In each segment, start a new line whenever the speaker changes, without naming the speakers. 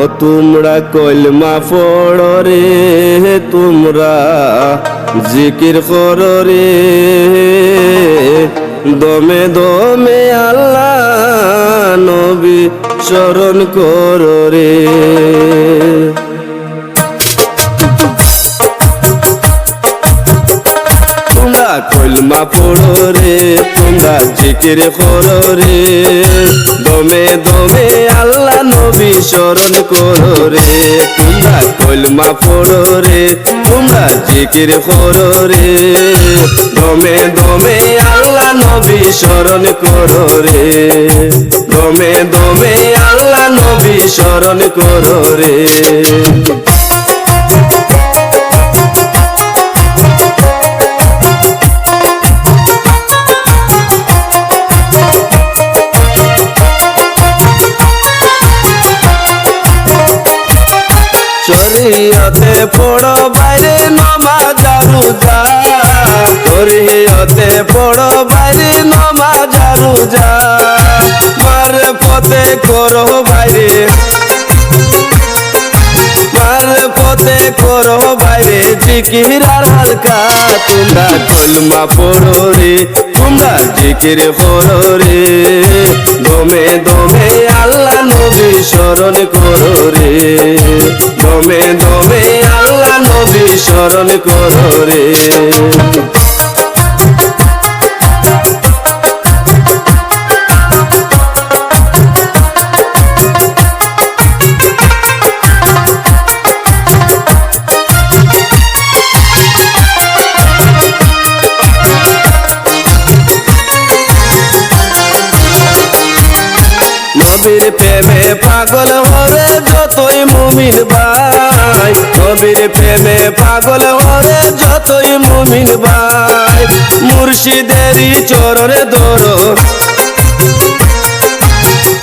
ও তোমরা কলমা পড় রে, তোমরা জিকির কর রে। দমে দমে আল্লাহ নবী স্মরণ কর রে। জিকির করো রে। দমে দমে আল্লাহ নবী স্মরণ করো রে। তোমরা কলমা পড়ো রে, তোমরা জিকির করো রে। দমে দমে আল্লাহ নবী স্মরণ করো রে। দমে দমে আল্লাহ নবী স্মরণ করো রে। শরীয়তে পড়ো বাইরে নমাজ রোজা শরীয়তে পড়ো বাইরে নমাজ রোজা মার পথে করো বাইরে। মার পথে করো বাইরে। জিকির আর হালকা তোমরা কলমা পড়ো রে, তোমরা জিকির করো রে। দমে দমে আল্লাহ নবী স্মরণ করো রে। দমে দমে স্মরণ করো প্রেমে পাগল হরে যতই মুমিন ভাই। নবীর প্রেমে পাগল হরে যতই মুমিন ভাই। মুর্শিদেরই চরণে ধরো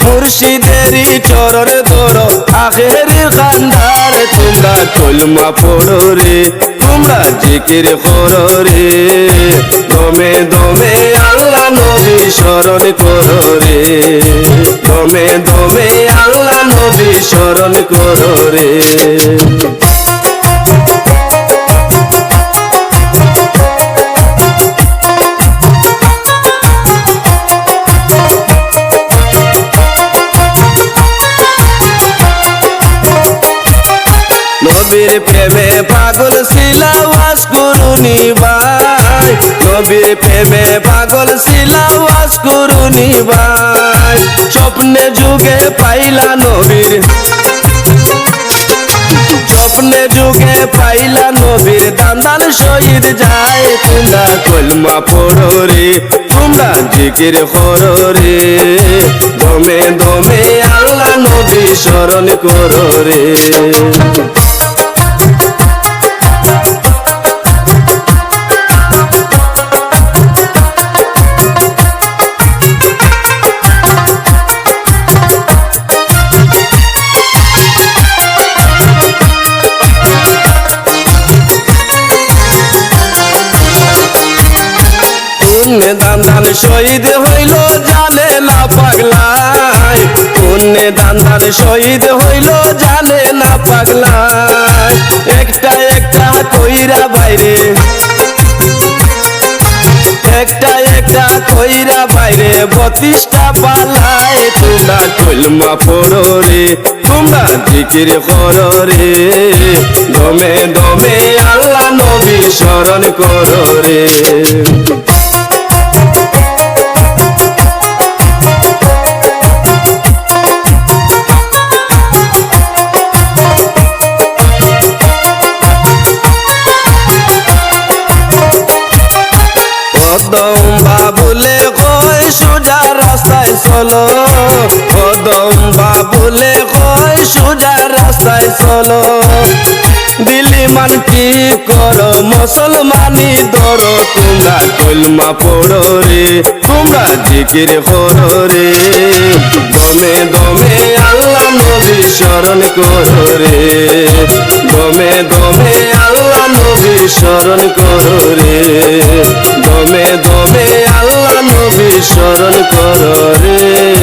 মুর্শিদেরই চরণে ধরো আখের কান্দার তোমরা কলমা পড়ো রে, তোমরা জিকির করো রে। দমে দমে আল্লাহ নবী স্মরণ করো রে। দমে দমে আল্লাহ নবী স্মরণ করো রে। নবীর প্রেমে পাগল শিলাওয়াস করুনি ভাই। নবীর প্রেমে পাগল শিলাওয়াস করুনি ভাই। স্বপ্নে যুগে পাইলা নবীর স্বপ্নে যুগে পাইলা নবীর দান্দান শহীদ যায়। তোমরা কলমা পড়ো রে, তোমরা জিকির করো রে। দমে দমে আল্লাহ নবী স্মরণ করো রে। শহীদ হইল জানে না পাগলাই। পুণ্যে দান দান শহীদ হইল জানে না পাগলাই। একটা একটা কইরা বাইরে। একটা একটা কইরা বাইরে। বত্রিশটা পালায় তোমরা কলমা পড়ো রে, তোমরা জিকির করো রে। দমে দমে আল্লাহ নবী স্মরণ করো রে। কদম বাবুলে কয় সোজা রাস্তায় চলো। কদম বাবুলে কয় সোজা রাস্তায় চলো। দিল্লি মান কি করো, মুসলমানি ধরো, তোমরা কলমা পড়ো রে, তোমরা জিকির করো রে। দমে দমে আল্লাহ নবী স্মরণ করো রে। দমে দমে আল্লাহ নবী স্মরণ করো রে। দমে দমে আল্লাহ নবী স্মরণ কর রে।